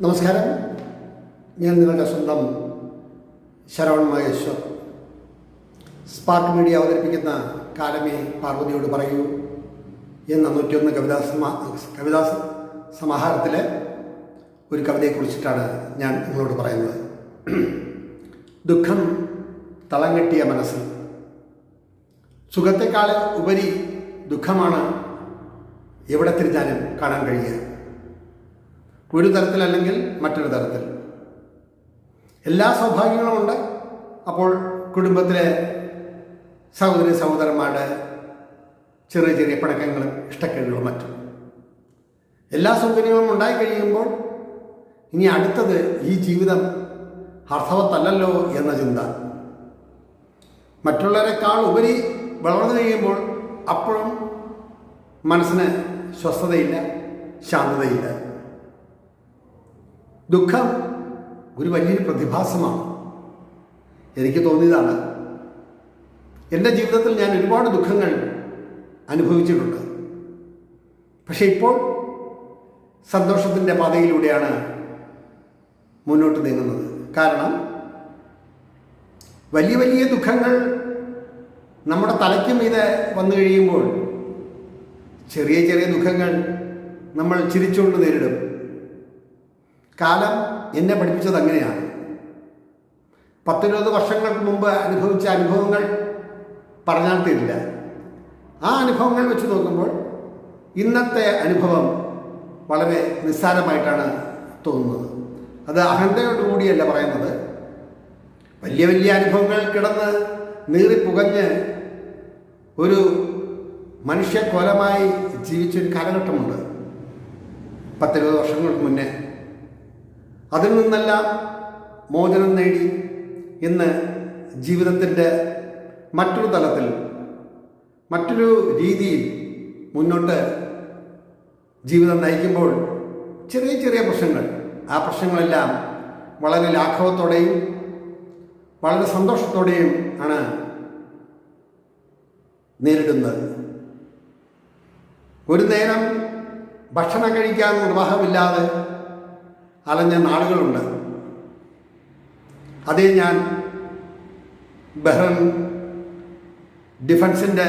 നമസ്കാരം. ഞാൻ നിങ്ങളുടെ സ്വന്തം ശരവൺ മഹേശ്വർ. സ്പാർക്ക് മീഡിയ അവതരിപ്പിക്കുന്ന കാലമേ പാർവതിയോട് പറയൂ എന്ന നൂറ്റിയൊന്ന് കവിതാ സമാ കവിതാ സമാഹാരത്തിലെ ഒരു കവിതയെക്കുറിച്ചിട്ടാണ് ഞാൻ നിങ്ങളോട് പറയുന്നത്. ദുഃഖം തളം കെട്ടിയ മനസ്സ്. സുഖത്തെക്കാൾ ഉപരി ദുഃഖമാണ് എവിടെ തിരിഞ്ഞാലും കാണാൻ കഴിയുക. ഒരു തരത്തിൽ അല്ലെങ്കിൽ മറ്റൊരു തരത്തിൽ. എല്ലാ സൗഭാഗ്യങ്ങളും ഉണ്ട്. അപ്പോൾ കുടുംബത്തിലെ സഹോദരി സഹോദരന്മാരുടെ ചെറിയ ചെറിയ പിണക്കങ്ങളും ഇഷ്ടക്കേടുകളും മറ്റും. എല്ലാ സൗകര്യങ്ങളും ഉണ്ടായി കഴിയുമ്പോൾ ഇനി അടുത്തത് ഈ ജീവിതം അർത്ഥവത്തല്ലല്ലോ എന്ന ചിന്ത. മറ്റുള്ളവരെക്കാൾ ഉപരി വളർന്നു കഴിയുമ്പോൾ അപ്പോഴും മനസ്സിന് സ്വസ്ഥതയില്ല ശാന്തതയില്ല. ദുഃഖം ഒരു വലിയൊരു പ്രതിഭാസമാണ്. എനിക്ക് തോന്നിയതാണ് എന്റെ ജീവിതത്തിൽ ഞാൻ ഒരുപാട് ദുഃഖങ്ങൾ അനുഭവിച്ചിട്ടുണ്ട്. പക്ഷേ ഇപ്പോൾ സന്തോഷത്തിന്റെ പാതയിലൂടെയാണ് മുന്നോട്ട് നീങ്ങുന്നത്. കാരണം വലിയ വലിയ ദുഃഖങ്ങൾ നമ്മുടെ തലയ്ക്ക് മീതെ വന്നു കഴിയുമ്പോൾ ചെറിയ ചെറിയ ദുഃഖങ്ങൾ നമ്മൾ ചിരിച്ചുകൊണ്ട് നേരിടും. കാലം എന്നെ പഠിപ്പിച്ചത് അങ്ങനെയാണ്. പത്തിരുപത് വർഷങ്ങൾക്ക് മുമ്പ് അനുഭവിച്ച അനുഭവങ്ങൾ പറഞ്ഞാൽ തീരില്ല. ആ അനുഭവങ്ങൾ വെച്ച് നോക്കുമ്പോൾ ഇന്നത്തെ അനുഭവം വളരെ നിസ്സാരമായിട്ടാണ് തോന്നുന്നത്. അത് അഹന്തയോടുകൂടിയല്ല പറയുന്നത്. വലിയ വലിയ അനുഭവങ്ങൾ കിടന്ന് നീറിപ്പുകഞ്ഞ് ഒരു മനുഷ്യ മനുഷ്യക്കൊലമായി ജീവിച്ചൊരു കാലഘട്ടമുണ്ട്. പത്തിരുപത് വർഷങ്ങൾക്ക് മുന്നേ അതിൽ നിന്നല്ല മോചനം നേടി ഇന്ന് ജീവിതത്തിന്റെ മറ്റൊരു തലത്തിൽ മറ്റൊരു രീതിയിൽ മുന്നോട്ട് ജീവിതം നയിക്കുമ്പോൾ ചെറിയ ചെറിയ പ്രശ്നങ്ങൾ. ആ പ്രശ്നങ്ങളെല്ലാം വളരെ ലാഘവത്തോടെയും വളരെ സന്തോഷത്തോടെയും ആണ് നേരിടുന്നത്. ഒരു നേരം ഭക്ഷണം കഴിക്കാൻ നിർവാഹമില്ലാതെ അലഞ്ഞ നാളുകളുണ്ട് അതേ ഞാൻ ബഹ്റൻ ഡിഫൻസിന്റെ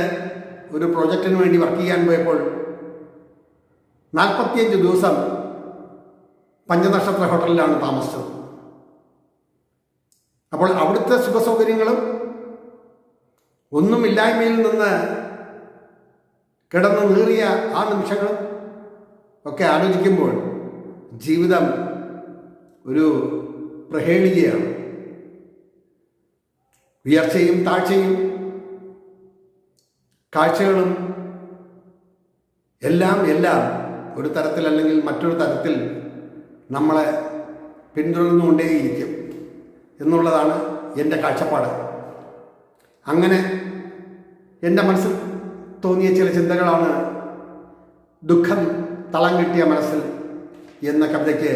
ഒരു പ്രോജക്റ്റിന് വേണ്ടി വർക്ക് ചെയ്യാൻ പോയപ്പോൾ നാൽപ്പത്തിയഞ്ച് ദിവസം പഞ്ചനക്ഷത്ര ഹോട്ടലിലാണ് താമസിച്ചത്. അപ്പോൾ അവിടുത്തെ സുഖസൗകര്യങ്ങളും ഒന്നുമില്ലായ്മയിൽ നിന്ന് കിടന്നു നീറിയ ആ നിമിഷങ്ങളും ഒക്കെ ആലോചിക്കുമ്പോൾ ജീവിതം ഒരു പ്രഹേളികയാണ്. ഉയർച്ചയും താഴ്ചയും കാഴ്ചകളും എല്ലാം എല്ലാം ഒരു തരത്തിൽ അല്ലെങ്കിൽ മറ്റൊരു തരത്തിൽ നമ്മളെ പിന്തുടർന്നുകൊണ്ടേയിരിക്കും എന്നുള്ളതാണ് എന്റെ കാഴ്ചപ്പാട്. അങ്ങനെ എന്റെ മനസ്സിൽ തോന്നിയ ചില ചിന്തകളാണ് ദുഃഖം തളം കിട്ടിയ മനസ്സിൽ എന്ന കവിതയ്ക്ക്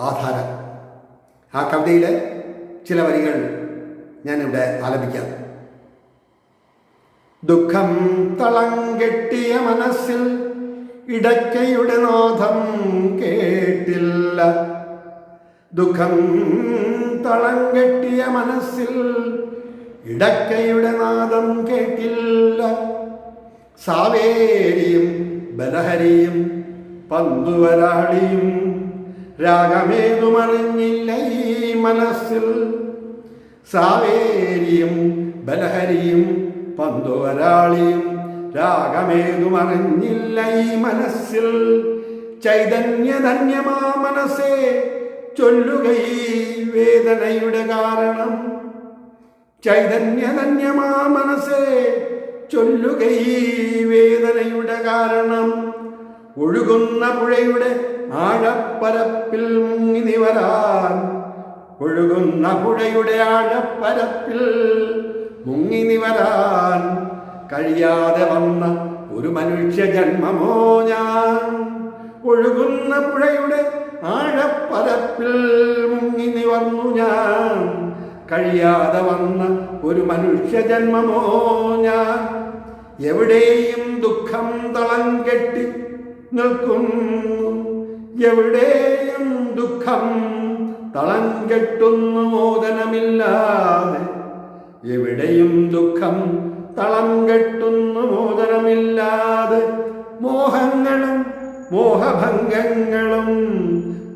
ആധാരം. ആ കവിതയിലെ ചില വരികൾ ഞാനിവിടെ ആലപിക്കാം. ദുഃഖം തളം കെട്ടിയ മനസ്സിൽ ഇടയ്ക്കയുടെ നാഥം കേട്ടില്ല. ദുഃഖം തളം കെട്ടിയ മനസ്സിൽ ഇടയ്ക്കയുടെ നാദം കേട്ടില്ല. സാവേരിയും ബലഹരിയും പന്തുവരാളിയും രാഗമേതുമറിഞ്ഞില്ല ഈ മനസ്സിൽ. സാവേരിയും ബലഹരിയും പന്തുവരാളിയും രാഗമേതുമറിഞ്ഞില്ല ഈ മനസ്സിൽ. ചൈതന്യധന്യമാ മനസ്സേ ചൊല്ലുക വേദനയുടെ കാരണം. ചൈതന്യധന്യമാ മനസ്സേ ചൊല്ലുക വേദനയുടെ കാരണം. ഒഴുകുന്ന പുഴയുടെ ആഴപ്പരപ്പിൽ മുങ്ങി നിവരാൻ ഒഴുകുന്ന പുഴയുടെ ആഴപ്പരപ്പിൽ മുങ്ങി നിവരാൻ കഴിയാതെ വന്ന ഒരു മനുഷ്യ ജന്മമോ ഞാൻ? ഒഴുകുന്ന പുഴയുടെ ആഴപ്പരപ്പിൽ മുങ്ങി നിവർന്നു ഞാൻ. കഴിയാതെ വന്ന ഒരു മനുഷ്യ ജന്മമോ ഞാൻ? എവിടെയും ദുഃഖം തളം കെട്ടി നിൽക്കുന്നു. എവിടെയും ദുഃഖം തളം കെട്ടുന്നു മോദനമില്ലാതെ. എവിടെയും ദുഃഖം തളം കെട്ടുന്നു മോദനമില്ലാതെ. മോഹങ്ങളും മോഹഭംഗങ്ങളും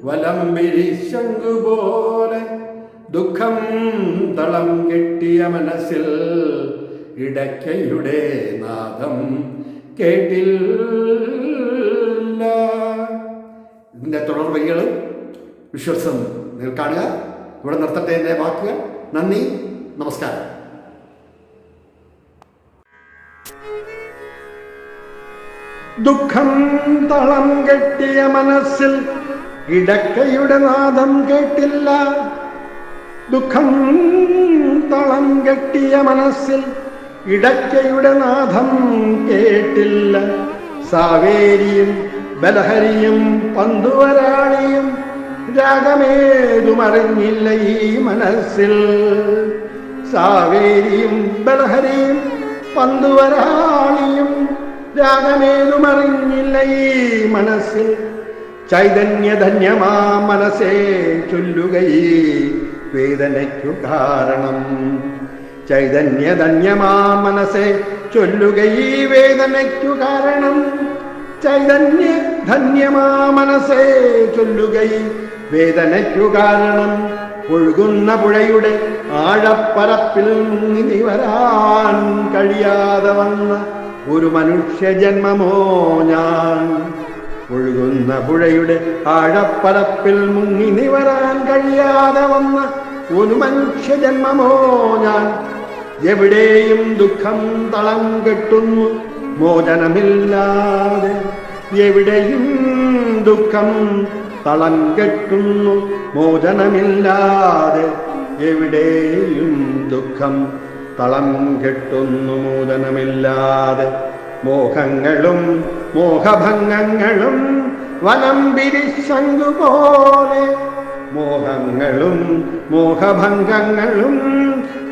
വലം വിരിശങ്കുപോലെ ദുഃഖം തളം കെട്ടിയ മനസ്സിൽ ഇടയ്ക്കയുടെ നാദം കേട്ടില്ല ഇതിന്റെ തുടർ വഴികൾ വിശ്വസം കാണുക. ഇവിടെ നിർത്തട്ടെ എന്റെ വാക്കുകൾ നന്ദി. നമസ്കാരം. ദുഃഖം തളം കെട്ടിയ മനസ്സിൽ ഇടക്കയുടെ നാദം കേട്ടില്ല. ദുഃഖം തളം കെട്ടിയ മനസ്സിൽ ഇടക്കയുടെ നാദം കേട്ടില്ല. സാവേരിയും ബലഹരിയും പന്തുവരാളിയും രാഗമേതുമറിഞ്ഞില്ല ഈ മനസ്സിൽ. സാവേരിയും ബലഹരിയും പന്തുവരാളിയും രാഗമേതുമറിഞ്ഞില്ല ഈ മനസ്സിൽ. ചൈതന്യധന്യമാ മനസ്സേ ചൊല്ലുകയീ വേദനയ്ക്കു കാരണം. ചൈതന്യധന്യമാ മനസ്സേ ചൊല്ലുകയീ വേദനയ്ക്കു കാരണം. ചൈതന്യ ധന്യമാ മനസ്സേ ചൊല്ലുകയും വേദനയ്ക്കു കാരണം ഒഴുകുന്ന പുഴയുടെ ആഴപ്പരപ്പിൽ മുങ്ങി വരാൻ കഴിയാതെ വന്ന ഒരു മനുഷ്യ ജന്മമോ ഞാൻ? ഒഴുകുന്ന പുഴയുടെ ആഴപ്പരപ്പിൽ മുങ്ങി നിവരാൻ കഴിയാതെ വന്ന ഒരു മനുഷ്യ ജന്മമോ ഞാൻ? എവിടെയും ദുഃഖം തളം കെട്ടുന്നു. മോചനമില്ലാതെ എവിടെയും ദുഃഖം തളം കെട്ടുന്നു. മോചനമില്ലാതെ എവിടെയും ദുഃഖം തളം കെട്ടുന്നു. മോചനമില്ലാതെ മോഹങ്ങളും മോഹഭംഗങ്ങളും വനം പിരിശങ്കുപോലെ മോഹങ്ങളും മോഹഭംഗങ്ങളും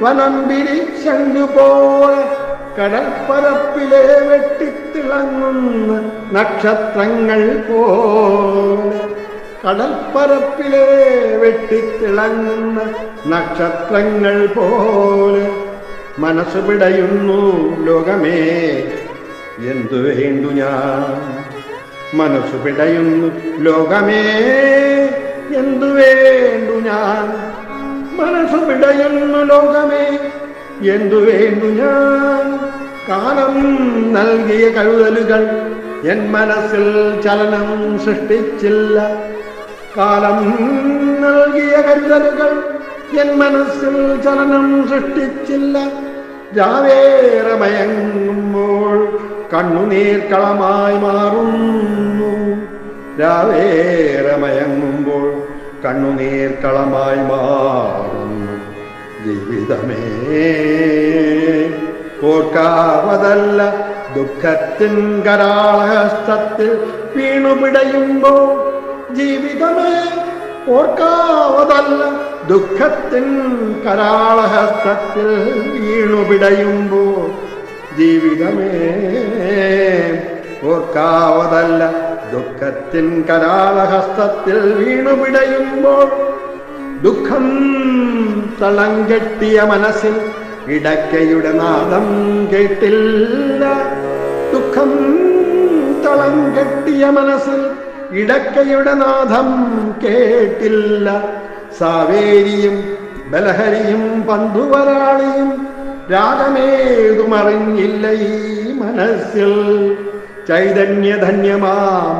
വനം പിരിശങ്കുപോലെ കടൽപ്പരപ്പിലെ വെട്ടിത്തിളങ്ങുന്ന നക്ഷത്രങ്ങൾ പോലെ കടൽപ്പരപ്പിലെ വെട്ടിത്തിളങ്ങുന്ന നക്ഷത്രങ്ങൾ പോലെ മനസ്സ് പിടയുന്നു ലോകമേ. എന്തു വേണ്ടു ഞാൻ? മനസ്സു പിടയുന്നു ലോകമേ. എന്തു വേണ്ടു ഞാൻ? മനസ്സു പിടയുന്നു ലോകമേ. എന്തു വേണ്ടു ഞാൻ? കാലം നൽകിയ കഴുതലുകൾ എൻ മനസ്സിൽ ചലനം സൃഷ്ടിച്ചില്ല. കാലം നൽകിയ കരുതലുകൾ എൻ മനസ്സിൽ ചലനം സൃഷ്ടിച്ചില്ല. രാവേറെ മയങ്ങുമ്പോൾ കണ്ണുനീർക്കളമായി മാറുന്നു. രാവേറെ മയങ്ങുമ്പോൾ കണ്ണുനീർക്കളമായി മാറുന്നു. ജീവിതമേ ഓർക്കാവതല്ല ദുഃഖത്തിൻ കരാളഹസ്തത്തിൽ വീണുപിടയുമ്പോൾ ജീവിതമേ ഓർക്കാവതല്ല ദുഃഖത്തിൻ കരാളഹസ്തത്തിൽ വീണുപിടയുമ്പോൾ ജീവിതമേ ഓർക്കാവതല്ല ദുഃഖത്തിൻ കരാളഹസ്തത്തിൽ വീണുപിടയുമ്പോൾ ദുഃഖം തളം കെട്ടിയ മനസ്സിൽ ഇടയ്ക്കയുടെ നാദം കേട്ടില്ല. ദുഃഖം തളം കെട്ടിയ മനസ്സിൽ ഇടക്കയുടെ നാദം കേട്ടില്ല. സാവേരിയും ബലഹരിയും പന്തുവരാളിയും രാഗമേതുമറിഞ്ഞില്ല ഈ മനസ്സിൽ. ചൈതന്യധന്യമാ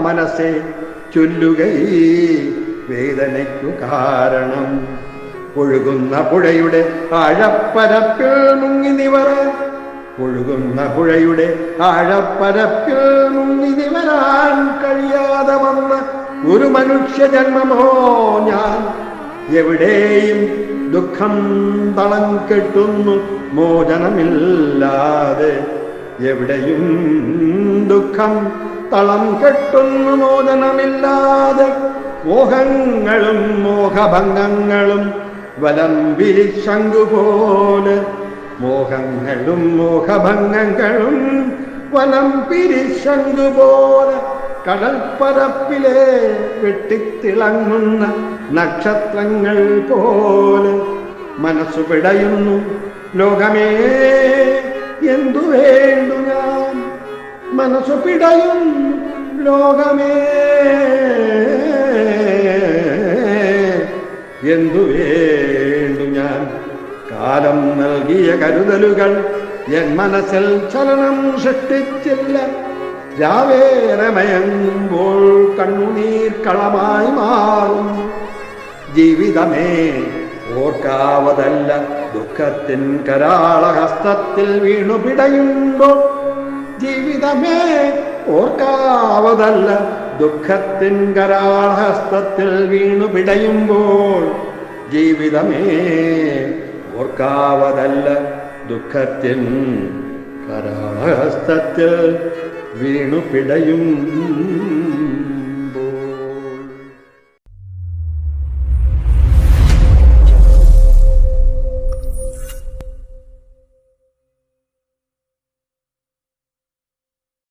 മനസ്സെ ചൊല്ലുകയീ വേദനയ്ക്കു കാരണം. ഒഴുകുന്ന പുഴയുടെ ആഴപ്പരപ്പിൽ മുങ്ങി നിവറാൻ ഒഴുകുന്ന പുഴയുടെ ആഴപ്പരപ്പിൽ മുങ്ങി നിവരാൻ കഴിയാതെ വന്ന ഒരു മനുഷ്യ ജന്മമോ ഞാൻ? എവിടെയും ദുഃഖം തളം കെട്ടുന്നു മോചനമില്ലാതെ. എവിടെയും ദുഃഖം തളം കെട്ടുന്നു മോചനമില്ലാതെ. മോഹങ്ങളും മോഹഭംഗങ്ങളും വലം പിരിശങ്കുപോലെ മോഹങ്ങളും മോഹഭംഗങ്ങളും വലം പിരിശങ്കുപോലെ കടൽപ്പരപ്പിലെ വെട്ടിത്തിളങ്ങുന്ന നക്ഷത്രങ്ങൾ പോലെ മനസ്സു പിടയുന്നു. ലോകമേ എന്തു വേണ്ടു ഞാൻ? മനസ്സു പിടയുന്നു ലോകമേ. എന്തു ഞാൻ കാലം നൽകിയ കരുതലുകൾ എൻ മനസ്സിൽ ചലനം സൃഷ്ടിച്ചില്ല. രാവേരമയങ്ങുമ്പോൾ കണ്ണുനീർ കളമായി മാറും. ജീവിതമേ ഓർക്കാവതല്ല ദുഃഖത്തിൻ കരാളഹസ്തത്തിൽ വീണു പിടയുമ്പോൾ. ജീവിതമേ ഓർക്കാവതല്ല ദുഃഖത്തിൻ കരാളഹസ്തത്തിൽ വീണു പിടയുമ്പോൾ. ജീവിതമേ ഓർക്കാവതല്ല ദുഃഖത്തിൻ കരാളഹസ്തത്തിൽ വീണു പിടയും.